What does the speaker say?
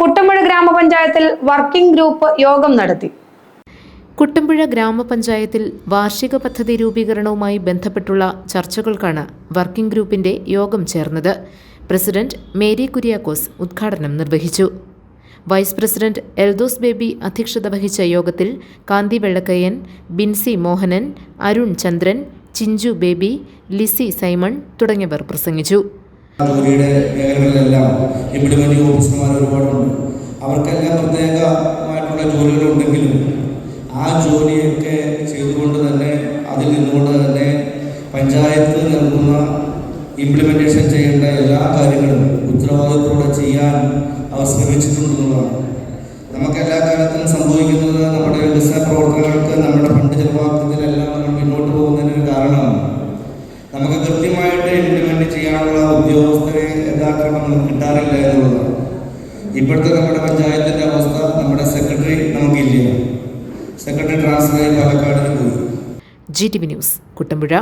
കുട്ടമ്പുഴ ഗ്രാമപഞ്ചായത്തിൽ working group യോഗം നടത്തി. കുട്ടമ്പുഴ ഗ്രാമപഞ്ചായത്തിൽ വാർഷിക പദ്ധതി രൂപീകരണവുമായി ബന്ധപ്പെട്ടുള്ള ചർച്ചകൾക്കാണ് വർക്കിംഗ് ഗ്രൂപ്പിന്റെ യോഗം ചേർന്നത്. പ്രസിഡന്റ് മേരി കുര്യാക്കോസ് ഉദ്ഘാടനം നിർവഹിച്ചു. വൈസ് പ്രസിഡന്റ് എൽദോസ് ബേബി അധ്യക്ഷത വഹിച്ച യോഗത്തിൽ കാന്തി വെള്ളക്കയ്യൻ ബിൻസി മോഹനൻ അരുൺ ചന്ദ്രൻ ചിഞ്ചു ബേബി ലിസി സൈമൺ തുടങ്ങിയവർ പ്രസംഗിച്ചു. ജോലിയുടെ മേഖലകളിലെല്ലാം ഇംപ്ലിമെന്റിംഗ് ഓഫീസർമാർ ഒരുപാടുണ്ട്. അവർക്കെല്ലാം പ്രത്യേകമായിട്ടുള്ള ജോലികളുണ്ടെങ്കിലും ആ ജോലിയൊക്കെ ചെയ്തുകൊണ്ട് തന്നെ അതിൽ നിന്നുകൊണ്ട് തന്നെ പഞ്ചായത്ത് നൽകുന്ന ഇംപ്ലിമെന്റേഷൻ ചെയ്യേണ്ട എല്ലാ കാര്യങ്ങളും ഉത്തരവാദിത്തത്തോടെ ചെയ്യാൻ അവർ ശ്രമിച്ചിട്ടുണ്ടെന്നുള്ളതാണ്. നമുക്ക് എല്ലാ കാലത്തും സംഭവിക്കുന്നത് നമ്മുടെ വികസന പ്രവർത്തനങ്ങൾക്ക് നമ്മുടെ ഫണ്ട് ചെലവാക്കുന്നതിലെല്ലാം. ചെയ്യാനുള്ള ഉദ്യോഗസ്ഥരെ യഥാക്രമം നമുക്ക് കിട്ടാറില്ല എന്നുള്ളതാണ് ഇപ്പോഴത്തെ നമ്മുടെ പഞ്ചായത്തിന്റെ അവസ്ഥ നമ്മുടെ സെക്രട്ടറി നമുക്കില്ല. സെക്രട്ടറി ട്രാൻസ്ഫർ ആയി പാലക്കാടിന് പോയി. G T V news Kuttampuzha.